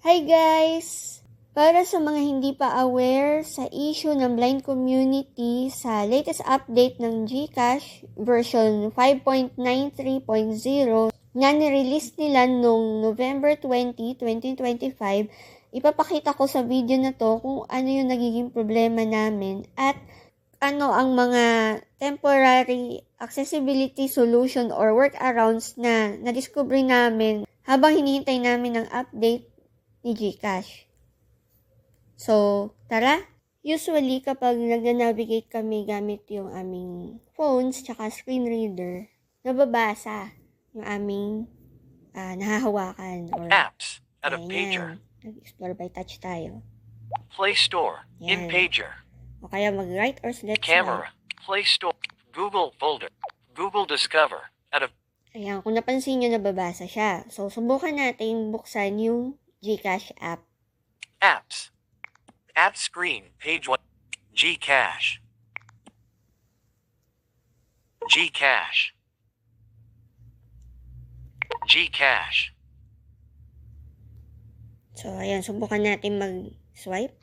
Hi guys! Para sa mga hindi pa aware sa issue ng blind community sa latest update ng GCash version 5.93.0 na nirelease nila noong November 20, 2025, ipapakita ko sa video na to kung ano yung nagiging problema namin at ano ang mga temporary accessibility solution or workarounds na na-discover namin habang hinihintay namin ng update ni Gcash. So, tara! Usually, kapag nag-navigate kami gamit yung aming phones tsaka screen reader, nababasa yung aming ah, nahahawakan. Or, Apps at a Ayan. pager. Nag-explore by touch tayo. Play Store Yan. in pager. O kaya mag-right or select. Camera. Play Store. Google folder. Google Discover at a Ayan, kung napansin nyo, nababasa siya. So, subukan natin buksan yung Gcash app. apps. App screen. Page 1. Gcash. Gcash. Gcash. So, ayan, subukan natin mag-swipe.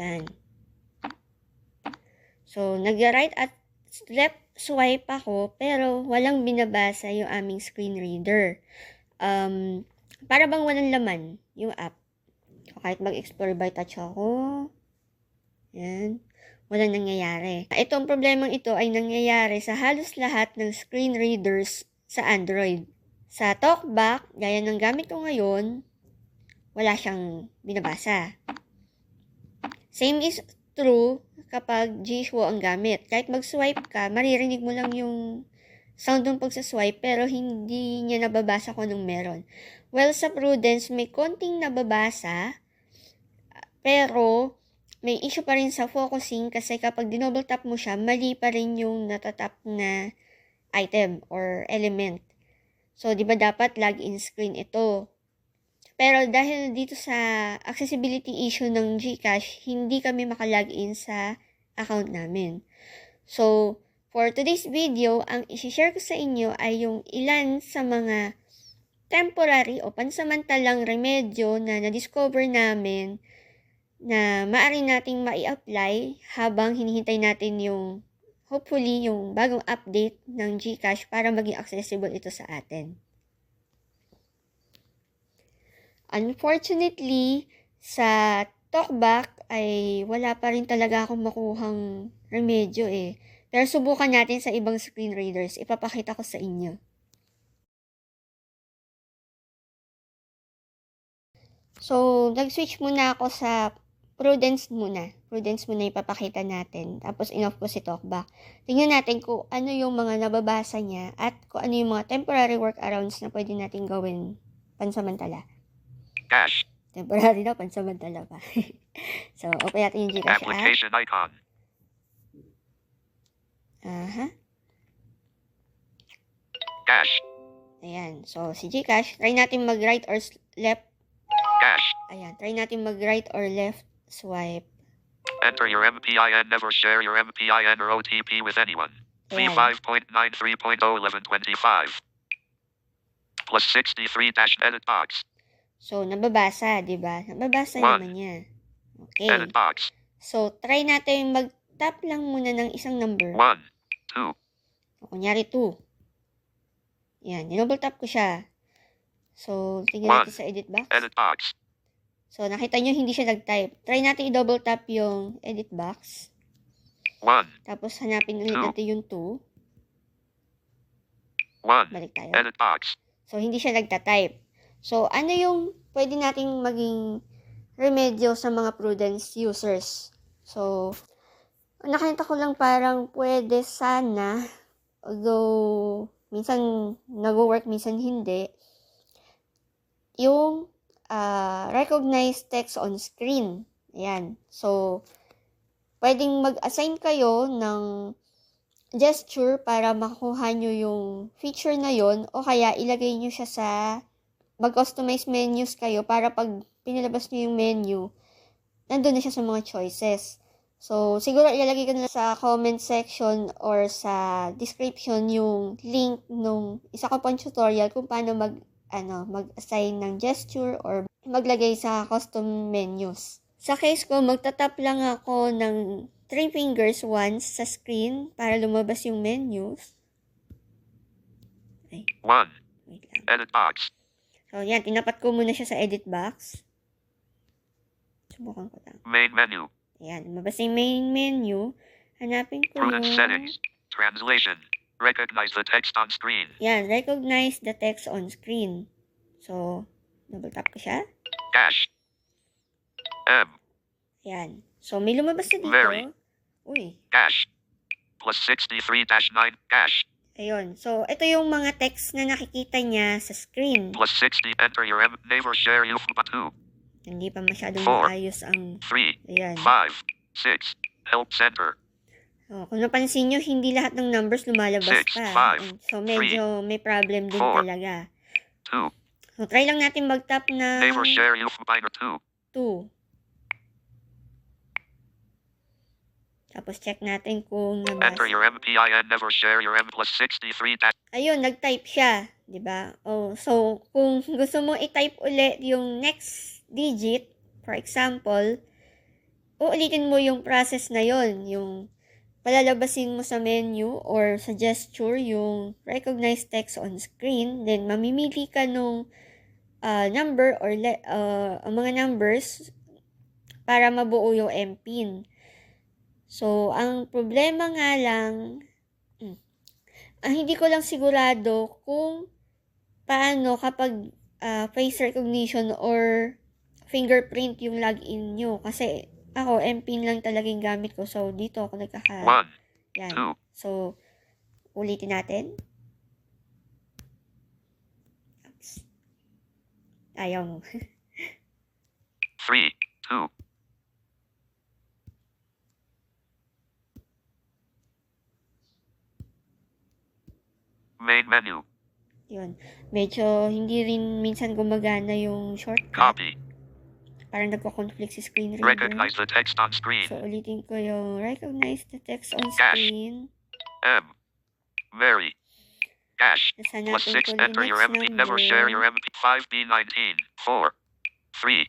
Yan. So, nag-right at left swipe ako, pero walang binabasa yung aming screen reader. Um, para bang walang laman yung app. So, kahit mag-explore by touch ako, yan, walang nangyayari. Itong problemang ito ay nangyayari sa halos lahat ng screen readers sa Android. Sa TalkBack, gaya ng gamit ko ngayon, wala siyang binabasa. Same is true kapag G-Show ang gamit. Kahit mag-swipe ka, maririnig mo lang yung sound ng pagsaswipe pero hindi niya nababasa kung anong meron. Well, sa Prudence, may konting nababasa pero may issue pa rin sa focusing kasi kapag dinouble tap mo siya, mali pa rin yung natatap na item or element. So, di ba dapat login screen ito? Pero dahil dito sa accessibility issue ng GCash, hindi kami makalogin sa account namin. So, for today's video, ang isi-share ko sa inyo ay yung ilan sa mga temporary o pansamantalang remedyo na na-discover namin na maaari nating mai-apply habang hinihintay natin yung hopefully yung bagong update ng GCash para maging accessible ito sa atin. Unfortunately, sa talkback ay wala pa rin talaga akong makuhang remedyo eh. Pero subukan natin sa ibang screen readers. Ipapakita ko sa inyo. So, nag-switch muna ako sa Prudence muna. Prudence muna ipapakita natin. Tapos, in-off ko si Talkback. Tingnan natin kung ano yung mga nababasa niya at kung ano yung mga temporary workarounds na pwede natin gawin pansamantala. Cash. Temporary na, pansamantala pa. so, open natin yung Gcash app. Application icon. Aha. Cash. Ayan. So, si Gcash, try natin mag-right or left. Cash. Ayan. Try natin mag-right or left swipe. Enter your MPIN. Never share your MPIN or OTP with anyone. V5.93.01125. Plus 63 dash edit box. So, nababasa, di ba? Nababasa One. naman niya. Okay. Edit box. So, try natin mag-tap lang muna ng isang number. 1. 2. O, kunyari 2. Yan. Dinouble tap ko siya. So, tingnan natin sa edit box. Edit box. So, nakita nyo, hindi siya nag-type. Try natin i-double tap yung edit box. 1. Tapos, hanapin ulit Two. natin yung 2. 1. Balik tayo. Edit box. So, hindi siya nagta-type. So, ano yung pwede nating maging remedyo sa mga Prudence users? So, nakita ko lang parang pwede sana, although minsan nag-work, minsan hindi, yung ah, recognize text on screen. Ayan. So, pwedeng mag-assign kayo ng gesture para makuha nyo yung feature na yon o kaya ilagay nyo siya sa mag-customize menus kayo para pag pinalabas nyo yung menu, nandun na siya sa mga choices. So, siguro ilalagay ko na sa comment section or sa description yung link nung isa ko pang tutorial kung paano mag ano, mag-assign ng gesture or maglagay sa custom menus. Sa case ko, magtatap lang ako ng three fingers once sa screen para lumabas yung menus. 1. Wait lang. Edit box. So, yan. Tinapat ko muna siya sa edit box. Subukan ko lang. Main menu. Ayan. Lumabas yung main menu. Hanapin ko yung... settings. Translation. Recognize the text on screen. Yan. Recognize the text on screen. So, double tap ko siya. Dash. M. Ayan. So, may lumabas na dito. Very. Uy. Dash. Plus 63 dash 9. Dash. Ayun. So, ito yung mga text na nakikita niya sa screen. Plus 60. Enter your M. Never share you. 2. Hindi pa masyadong Four. maayos ang... 3. Ayan. 5. 6. Help center. So, kung napansin nyo, hindi lahat ng numbers lumalabas Six, pa. five, And so, medyo may problem din four. talaga. 2. So, try lang natin mag-tap na Never share you. Minor 2. 2. Tapos, check natin kung Enter nabasa. your MPIN. Never share your M. Plus 63 dash. Ayun, nag-type siya. 'di ba? Oh, so, kung gusto mo i-type ulit yung next digit, for example, uulitin mo yung process na yon yung palalabasin mo sa menu or sa gesture yung recognize text on screen, then mamimili ka nung uh, number or le- uh, mga numbers para mabuo yung MPIN. So, ang problema nga lang, mm, ang hindi ko lang sigurado kung paano kapag ah, face recognition or fingerprint yung login nyo. Kasi ako, MPIN lang talaga yung gamit ko. So, dito ako nagkaka... 1. Yan. 2. So, ulitin natin. Oops. Ayaw mo. 3. 2. Main menu. Yun. Medyo hindi rin minsan gumagana yung shortcut. Copy. Parang nagko-conflict si screen reader. Recognize the text on screen. So, ulitin ko yung recognize the text on Dash. screen. M. Mary. Dash. Plus natin 6. ko Enter your MP. number. Never share your MP. 5B19. 4. 3.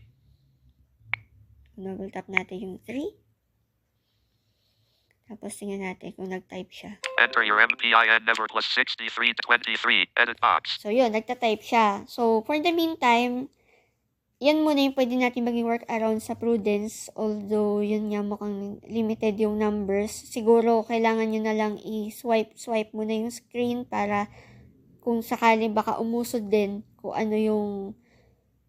Double tap natin yung 3. Tapos tingnan natin kung nag-type siya. Enter your MPIN. Never plus 63 23. Edit box. So, yun, nagta-type siya. So, for the meantime, yan muna yung pwede natin maging workaround sa Prudence. Although, yun nga mukhang limited yung numbers. Siguro, kailangan nyo na lang i-swipe, swipe muna yung screen para kung sakali baka umusod din kung ano yung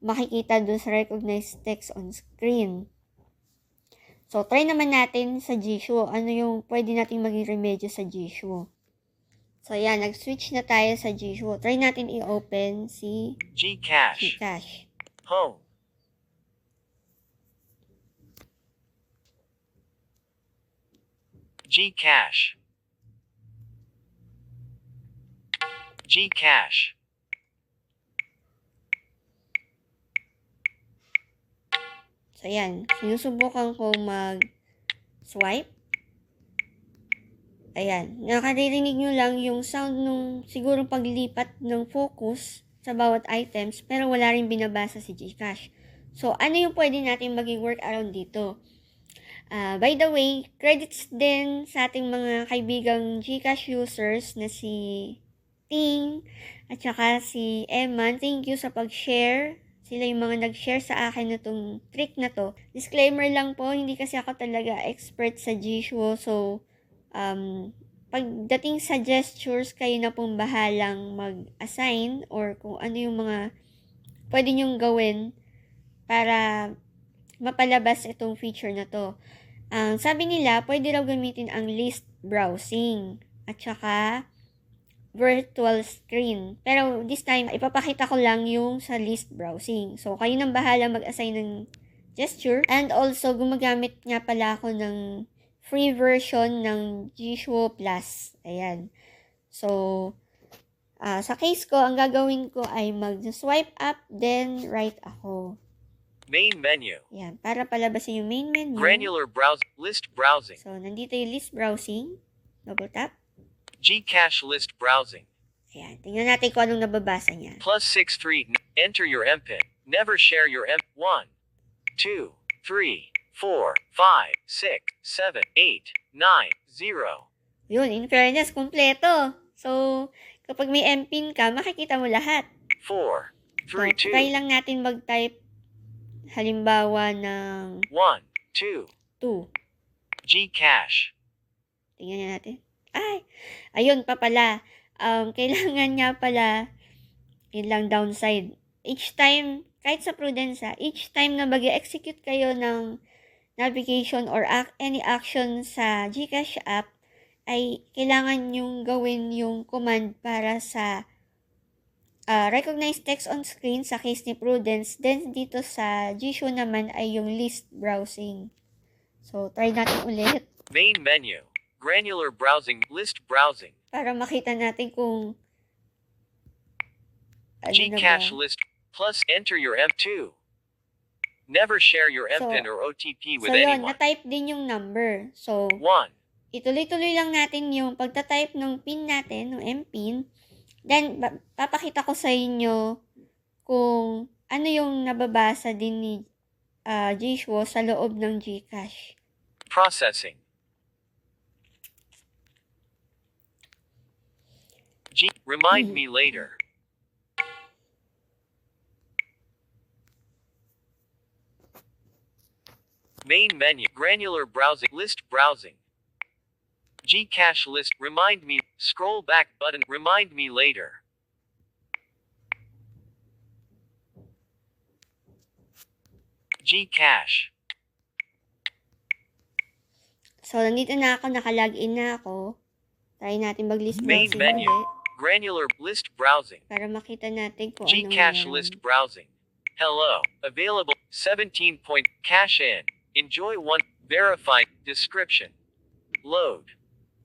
makikita dun sa recognized text on screen. So, try naman natin sa Jisoo. Ano yung pwede natin maging remedyo sa Jisoo. So, yan. Nag-switch na tayo sa Jisoo. Try natin i-open si Gcash. Gcash. Home. Gcash. Gcash. So, yan. Sinusubukan ko mag-swipe. Ayan. Nakaririnig nyo lang yung sound nung siguro paglipat ng focus sa bawat items, pero wala rin binabasa si Gcash. So, ano yung pwede natin maging workaround dito? Ah, by the way, credits din sa ating mga kaibigang Gcash users na si Ting at saka si Emma. Thank you sa pag-share. Sila yung mga nag-share sa akin na tong trick na to. Disclaimer lang po, hindi kasi ako talaga expert sa Jisoo. So, um, pagdating sa gestures, kayo na pong bahalang mag-assign or kung ano yung mga pwede nyong gawin para mapalabas itong feature na to. Ang sabi nila, pwede raw gamitin ang list browsing at saka virtual screen. Pero this time, ipapakita ko lang yung sa list browsing. So, kayo nang bahala mag-assign ng gesture. And also, gumagamit nga pala ako ng free version ng Jisoo Plus. Ayan. So, ah, sa case ko, ang gagawin ko ay mag-swipe up, then right ako. Main menu. Yan, para palabasin yung main menu. Granular browse. List browsing. So, nandito yung list browsing. Double tap. Gcache list browsing. Ayan, tingnan natin kung anong nababasa niya. Plus 63. Enter your MPIN. Never share your M. 1, 2, 3, 4, 5, 6, 7, 8, 9, 0. Yun, in fairness, kumpleto. So, kapag may MPIN ka, makikita mo lahat. 4, So, 3, try 2, lang natin mag-type halimbawa ng 1, 2. 2. Gcache. Tingnan natin. Ay, ayun pa pala. Um, kailangan nga pala, yun lang downside. Each time, kahit sa Prudence ha, each time na mag execute kayo ng navigation or ac- any action sa Gcash app, ay kailangan yung gawin yung command para sa uh, recognize text on screen sa case ni Prudence. Then dito sa Gshow naman ay yung list browsing. So, try natin ulit. Main menu. Granular browsing. List browsing. para makita natin kung ano na ba. Gcache list. Plus enter your M2. Never share your So- MPIN or OTP with So yun, anyone. na-type din yung number. So, 1, ituloy-tuloy lang natin yung pagta-type ng PIN natin, ng MPIN. Then, papakita ko sa inyo kung ano yung nababasa din ni uh, Jishwo sa loob ng Gcash. Processing. G. Remind mm-hmm. me later. Main menu. Granular browsing. List browsing. Gcache list. Remind me. Scroll back button. Remind me later. Gcache. So, nandito na ako, nakalagin na ako. Try natin mag-list Main menu. ulit Granular list browsing. para makita natin kung Gcache ano list browsing. Hello. Available 17 point cache in. Enjoy one verified description. Load.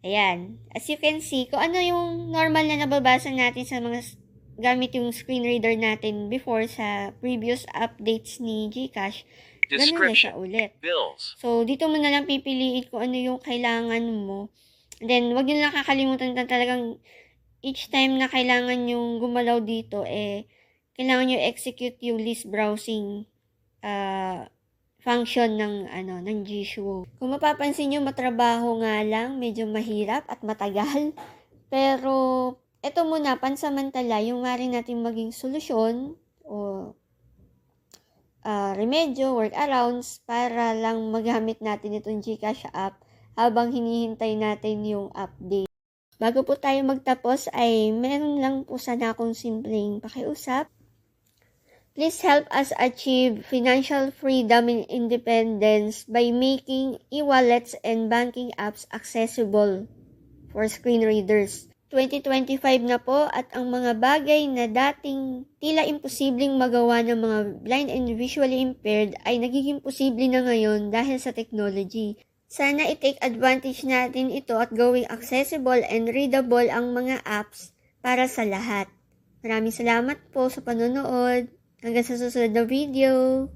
Ayan. As you can see, kung ano yung normal na nababasa natin sa mga gamit yung screen reader natin before sa previous updates ni Gcash, ganun na siya Description. ulit. Bills. So, dito mo na lang pipiliin kung ano yung kailangan mo. Then, wag nyo lang kakalimutan na talagang each time na kailangan yung gumalaw dito, eh, kailangan nyo execute yung list browsing uh, function ng, ano, ng Gsuo. Kung mapapansin nyo, matrabaho nga lang, medyo mahirap at matagal. Pero, eto muna, pansamantala, yung mari natin maging solusyon o ah, remedyo, workarounds para lang magamit natin itong Gcash app habang hinihintay natin yung update. Bago po tayo magtapos ay meron lang po sana akong simpleng pakiusap. Please help us achieve financial freedom and independence by making e-wallets and banking apps accessible for screen readers. 2025 na po at ang mga bagay na dating tila imposibleng magawa ng mga blind and visually impaired ay nagiging posible na ngayon dahil sa technology. Sana i-take advantage natin ito at gawing accessible and readable ang mga apps para sa lahat. Maraming salamat po sa panonood. Hanggang sa susunod na video.